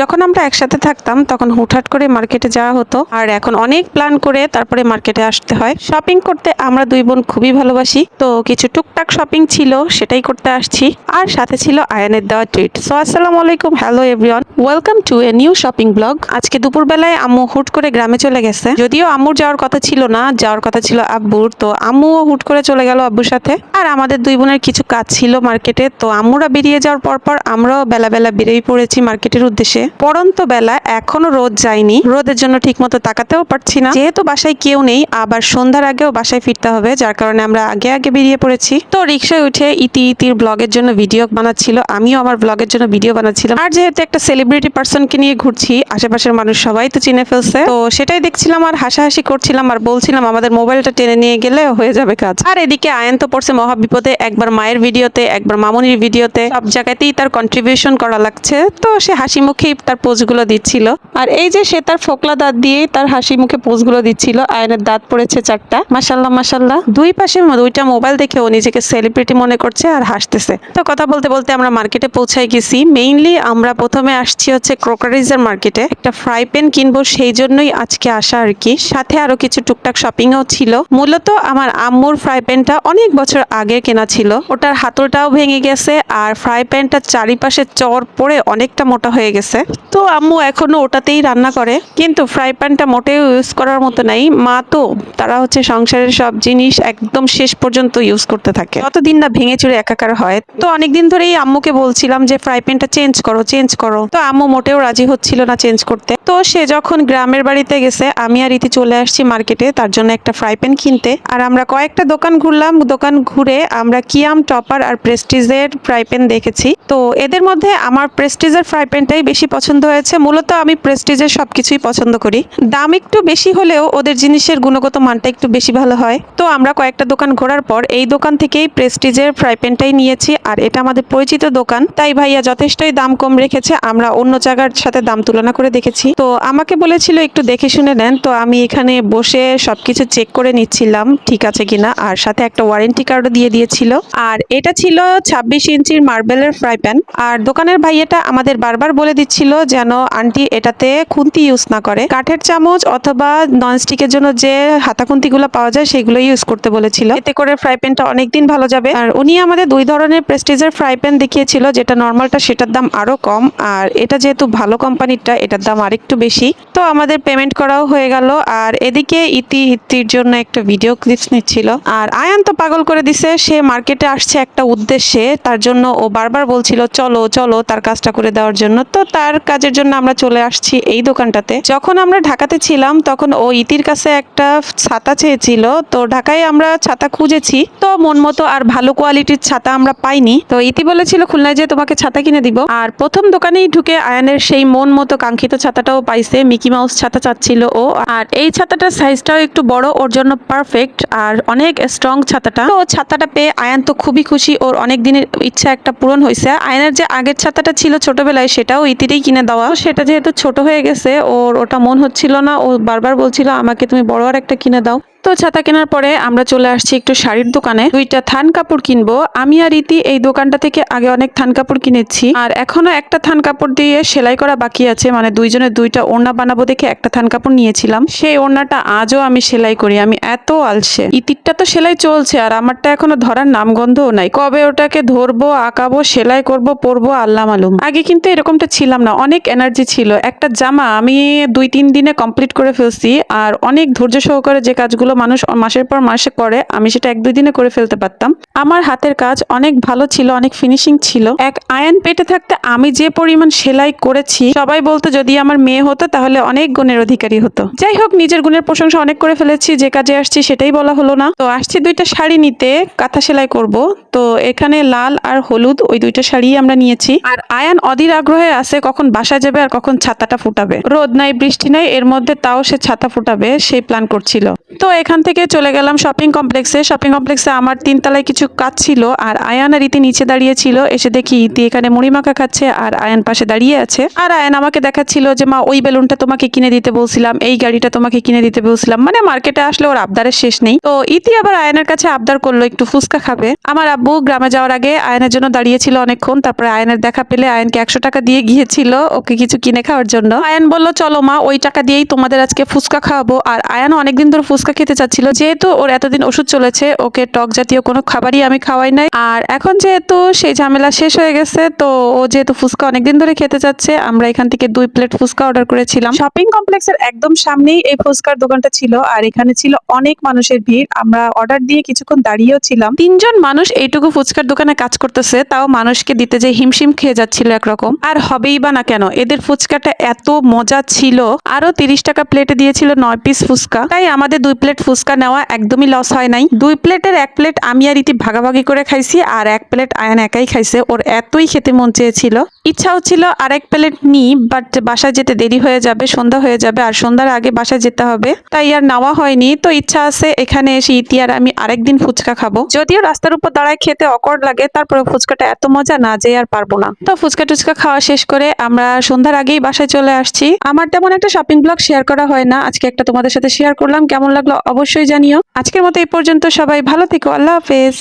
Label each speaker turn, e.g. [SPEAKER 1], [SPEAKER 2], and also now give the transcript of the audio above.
[SPEAKER 1] যখন আমরা একসাথে থাকতাম, তখন হুটহাট করে মার্কেটে যাওয়া হতো। আর এখন অনেক প্ল্যান করে তারপরে মার্কেটে আসতে হয়। শপিং করতে আমরা দুই বোন খুবই ভালোবাসি। তো কিছু টুকটাক শপিং ছিল, সেটাই করতে আসছি। আর সাথে ছিল আয়নের দেওয়া ট্রিট সো আসসালামু আলাইকুম। Hello everyone welcome to a new shopping blog আজকে দুপুরবেলায় আম্মু হুট করে গ্রামে চলে গেছে। যদিও আম্মুর যাওয়ার কথা ছিল না, যাওয়ার কথা ছিল আব্বুর। তো আম্মুও হুট করে চলে গেল আব্বুর সাথে। আর আমাদের দুই বোনের কিছু কাজ ছিল মার্কেটে। তো আম্মুরা বেরিয়ে যাওয়ার পর পর আমরাও বেলা বেলা বেরিয়ে পড়েছি মার্কেটের উদ্দেশ্যে। পরন্ত বেলা এখনও রোদ যায়নি। রোদের জন্য ঠিকমতো তাকাতেও পারছি না। যেহেতু বাসায় কেউ নেই, আবার সন্ধ্যার আগেও বাসায় ফিরতে হবে, যার কারণে আমরা আগে আগে বেরিয়ে পড়েছি। তো রিক্সায় উঠে ইতি ইতির ব্লগের জন্য ভিডিও বানাচ্ছিল। আমিও আমার ব্লগের জন্য ভিডিও বানাচ্ছিলাম। আর যেহেতু একটা সেলিব্রিটি পার্সনকে নিয়ে ঘুরছি, আশেপাশের মানুষ সবাই তো চিনে ফেলছে। তো সেটাই দেখছিলাম আর হাসাহাসি করছিলাম আর বলছিলাম, আমাদের মোবাইলটা টেনে নিয়ে গেলে হয়ে যাবে কাজ। আর এদিকে আয়ন তো পড়ছে মহা বিপদে একবার মায়ের ভিডিওতে একবার মামনির ভিডিওতে সব জায়গাতেই তার কন্ট্রিবিউশন করা লাগছে। তো সে হাসি মুখেই তার পোজগুলো দিচ্ছিল। আর এই যে সে তার ফোকলা দাঁত দিয়ে তার হাসি মুখে পোজগুলো দিচ্ছিল, আয়নের দাঁত পড়েছে চারটা। মাসাল্লাহ মাসাল্লাহ দুই পাশে দুইটা মোবাইল দেখে ও নিজেকে সেলিব্রিটি মনে করছে আর হাসতেছে। তো কথা বলতে বলতে আমরা মার্কেটে পৌঁছাই গেছি। মেইনলি আমরা প্রথমে আসছি হচ্ছে ক্রোকারিজের মার্কেটে। একটা ফ্রাই প্যান কিনবো, সেই জন্যই আজকে আসা আর কি। সাথে আরও কিছু টুকটাক শপিংও ছিল। মূলত আমার আম্মুর ফ্রাই প্যানটা অনেক বছর আগে কেনা ছিল। ওটার হাতলটাও ভেঙে গেছে আর ফ্রাই প্যানটা চারিপাশে চর পড়ে অনেকটা মোটা হয়ে গেছে। তো আম্মু এখনও ওটাতেই রান্না করে। কিন্তু ফ্রাই প্যানটা মোটেও ইউজ করার মতো নাই। মা তো, তারা হচ্ছে সংসারের সব জিনিস একদম শেষ পর্যন্ত ইউজ করতে থাকে। যতদিন না ভেঙে চুরে একাকার হয়। তো অনেকদিন ধরেই আম্মুকে বলছিলাম যে ফ্রাই প্যানটা চেঞ্জ করো চেঞ্জ করো। তো আম্মু মোটেও রাজি হচ্ছিল না চেঞ্জ করতে। তো সে যখন গ্রামের বাড়িতে গেছে, আমি আর ইতি চলে আসছি মার্কেটে তার জন্য একটা ফ্রাই প্যান কিনতে। আর আমরা কয়েকটা দোকান ঘুরলাম। দোকান ঘুরে আমরা কিয়াম, টপার আর প্রেস্টিজের ফ্রাই প্যান দেখেছি। তো এদের মধ্যে আমার প্রেস্টিজের ফ্রাই প্যানটাই বেশি পছন্দ হয়েছে। মূলত আমি প্রেস্টিজের সব কিছুই পছন্দ করি। দাম একটু বেশি হলেও ওদের জিনিসের গুণগত মানটা একটু বেশি ভালো হয়। তো আমরা কয়েকটা দোকান ঘোরার পর এই দোকান থেকেই প্রেস্টিজের ফ্রাই প্যানটাই নিয়েছি। আর এটা আমাদের পরিচিত দোকান। তাই ভাইয়া যথেষ্টই দাম কম রেখেছে। আমরা অন্য জায়গার সাথে দাম তুলনা করে দেখেছি। তো আমাকে বলেছিল একটু দেখে শুনে নেন। তো আমি এখানে বসে সবকিছু চেক করে নিচ্ছিলাম, ঠিক আছে কিনা। আর সাথে একটা ওয়ারেন্টি কার্ডও দিয়ে দিয়েছিল। আর এটা ছিল ছাব্বিশ ইঞ্চির মার্বেলের ফ্রাই প্যান আর দোকানের ভাইয়াটা আমাদের বারবার বলে দিচ্ছিল যেন আন্টি এটাতে খুন্তি ইউজ না করে। কাঠের চামচ অথবা ননস্টিকের জন্য যে হাতা খুন্তিগুলো পাওয়া যায় সেগুলো ইউজ করতে বলেছিল। এতে করে ফ্রাই প্যানটা অনেকদিন ভালো যাবে। আর উনি আমাদের দুই ধরনের প্রেস্টিজের ফ্রাই প্যান দেখিয়েছিল, যেটা নর্মালটা সেটার দাম আরও কম। আর এটা যেহেতু ভালো কোম্পানিরটা, এটার দাম আরেকটু বেশি। তো আমাদের পেমেন্ট করাও হয়ে গেল। আর এদিকে ইতি ইতির জন্য একটা ভিডিও ক্লিপস নিচ্ছিল। আর আয়ান তো পাগল করে দিছে, সে মার্কেটে আসছে একটা উদ্দেশ্যে। তার জন্য ও বারবার বলছিল, চলো চলো, তার কাজটা করে দেওয়ার জন্য। তো তার কাজের জন্য আমরা চলে আসছি এই দোকানটাতে। যখন আমরা ঢাকাতে ছিলাম, তখন ও ইতির কাছে একটা ছাতা চেয়েছিল। তো ঢাকায় আমরা ছাতা খুঁজেছি। তো মন মতো আর ভালো কোয়ালিটির ছাতা আমরা পাইনি। তো ইতি বলেছিল, খুলনায় যে তোমাকে ছাতা কিনে দিব। আর প্রথম দোকানেই ঢুকে আয়ানের সেই মন মতো কাঙ্ক্ষিত ছাতাটাও পাইছে। মিকি মাউস ছাতা চাচ্ছিল ও। আর এই ছাতাটার সাইজটাও একটু বড়, ওর জন্য পারফেক্ট আর অনেক স্ট্রং ছাতাটা। তো ছাতাটা পেয়ে আয়ান তো খুবই খুশি। ওর অনেক দিনের ইচ্ছা একটা পূরণ হয়েছে আয়নের যে আগের ছাতাটা ছিল ছোটবেলায়, সেটাও ইতিরেই কিনে দেওয়া। সেটা যেহেতু ছোট হয়ে গেছে, ওর ওটা মন হচ্ছিল না। ও বারবার বলছিল, আমাকে তুমি বড় আর একটা কিনে দাও। তো ছাতা কেনার পরে আমরা চলে আসছি একটু শাড়ির দোকানে। দুইটা থান কাপড় কিনবো। আমি আর ইতি এই দোকানটা থেকে আগে অনেক থান কাপড় কিনেছি। আর এখনও একটা থান কাপড় দিয়ে সেলাই করা বাকি আছে। মানে দুইজনের দুইটা ওড়না বানাবো দেখে একটা থান কাপড় নিয়েছিলাম। সেই ওড়নাটা আজও আমি সেলাই করি। আমি এত আলসে। ইতিরটা তো সেলাই চলছে আর আমারটা এখনও ধরার নামগন্ধও নাই। কবে ওটাকে ধরবো, আঁকাবো, সেলাই করব, পরবো, আল্লাহ মালুম। আগে কিন্তু এরকমটা ছিলাম না। অনেক এনার্জি ছিল। একটা জামা আমি দুই তিন দিনে কমপ্লিট করে ফেলছি। আর অনেক ধৈর্য সহকারে যে কাজগুলো মানুষ মাসের পর মাসে করে, আমি সেটা এক দুই দিনে করে ফেলতে পারতাম। আমার হাতের কাজ অনেক ভালো ছিল, অনেক ফিনিশিং ছিল। এক আয়ন পেটে থাকতে আমি যে পরিমাণ সেলাই করেছি, সবাই বলতো যদি আমার মেয়ে হতো তাহলে অনেক গুণের অধিকারী হতো। যাই হোক, নিজের গুণের প্রশংসা অনেক করে ফেলেছি, যে কাজে আসছি সেটাই বলা হলো না। তো আসছি দুইটা শাড়ি নিতে, কাঁথা সেলাই করব। তো এখানে লাল আর হলুদ, ওই দুইটা শাড়ি আমরা নিয়েছি। আর আয়ান অধীর আগ্রহে আছে কখন বাসা যাবে আর কখন ছাতাটা ফুটাবে। রোদ নাই, বৃষ্টি নাই, এর মধ্যে তাও সে ছাতা ফুটাবে সেই প্ল্যান করছিল। তো এখান থেকে চলে গেলাম শপিং কমপ্লেক্সে শপিং কমপ্লেক্সে আমার তিনতলায় কিছু কাজ ছিল আর আয়ান আর ইতি নিচে দাঁড়িয়ে ছিল। এসে দেখি ইতি এখানে মুড়ি মাখা খাচ্ছে আর আয়ান পাশে দাঁড়িয়ে আছে। আর আয়ান আমাকে দেখাচ্ছিল যে, মা, ওই বেলুনটা তোমাকে কিনে দিতে বলছিলাম, এই গাড়িটা তোমাকে কিনে দিতে বলছিলাম। মানে মার্কেটে আসলে ওর আবদারের শেষ নেই। তো ইতি আবার আয়নের কাছে আবদার করল, একটু ফুচকা খাবে। আমার আব্বু গ্রামে যাওয়ার আগে আয়নের জন্য দাঁড়িয়েছিল অনেকক্ষণ। তারপরে আয়নের দেখা পেলে আয়নকে একশো টাকা দিয়ে গিয়েছিল ওকে কিছু কিনে খাওয়ার জন্য। আয়ন বলল, চলো মা, ওই টাকা দিয়েই তোমাদের আজকে ফুচকা খাওয়াবো। আর আয়ন অনেকদিন ধরে ফুচকা খেতে চাচ্ছিল যেহেতু ওর এতদিন ওষুধ চলেছে ওকে টক জাতীয় কোনো খাবারই আমি খাওয়াই নাই। আর এখন যেহেতু সেই ঝামেলা শেষ হয়ে গেছে তো ও যেহেতু ফুচকা অনেকদিন ধরে খেতে চাচ্ছে আমরা এখান থেকে দুই প্লেট ফুচকা অর্ডার করেছিলাম। শপিং কমপ্লেক্সের একদম সামনেই এই ফুচকার দোকানটা ছিল আর এখানে ছিল অনেক মানুষের ভিড়। আমরা অর্ডার দিয়ে কিছুক্ষণ দাঁড়িয়েও ছিলাম। তিনজন মানুষ এইটুকু ফুচকার দোকানে কাজ করতেছে তাও মানুষকে দিতে যে হিমশিম খেয়ে যাচ্ছিল একরকম। আর হবেই বা না কেন এদের ফুচকাটা এত মজা ছিল। আরও তিরিশ টাকা প্লেটে দিয়েছিল নয় পিস ফুচকা। তাই আমাদের দুই প্লেট ফুচকা নেওয়া একদমই লস হয় নাই। দুই প্লেটের এক প্লেট আমি আর ইতি ভাগাভাগি করে খাইছি আর এক প্লেট আয়ান একাই খাইছে। ওর এতই খেতে মন চেয়েছিল। ইচ্ছাও ছিল আর এক প্লেট নিই বাট বাসায় যেতে দেরি হয়ে যাবে, সন্ধ্যা হয়ে যাবে আর সন্ধ্যার আগে বাসায় যেতে হবে। তাই আর নেওয়া হয়নি। তো ইচ্ছা আছে এখানে এসে ইতি আর আমি আরেকদিন ফুচকা খাব। যদিও রাস্তার উপর দাঁড়ায় খেতে অকর্ড লাগে তারপরে ফুচকাটা এত মজা না যে আর পারব না। তো ফুচকা টুচকা খাওয়া শেষ করে আমরা সন্ধ্যার আগেই বাসায় চলে আসছি। আমার তেমন একটা শপিং ব্লগ শেয়ার করা হয় না। আজকে একটা তোমাদের সাথে শেয়ার করলাম। কেমন লাগল অবশ্যই জানিও। আজকের মতো এই পর্যন্ত সবাই ভালো থেকো। আল্লাহ হাফেজ।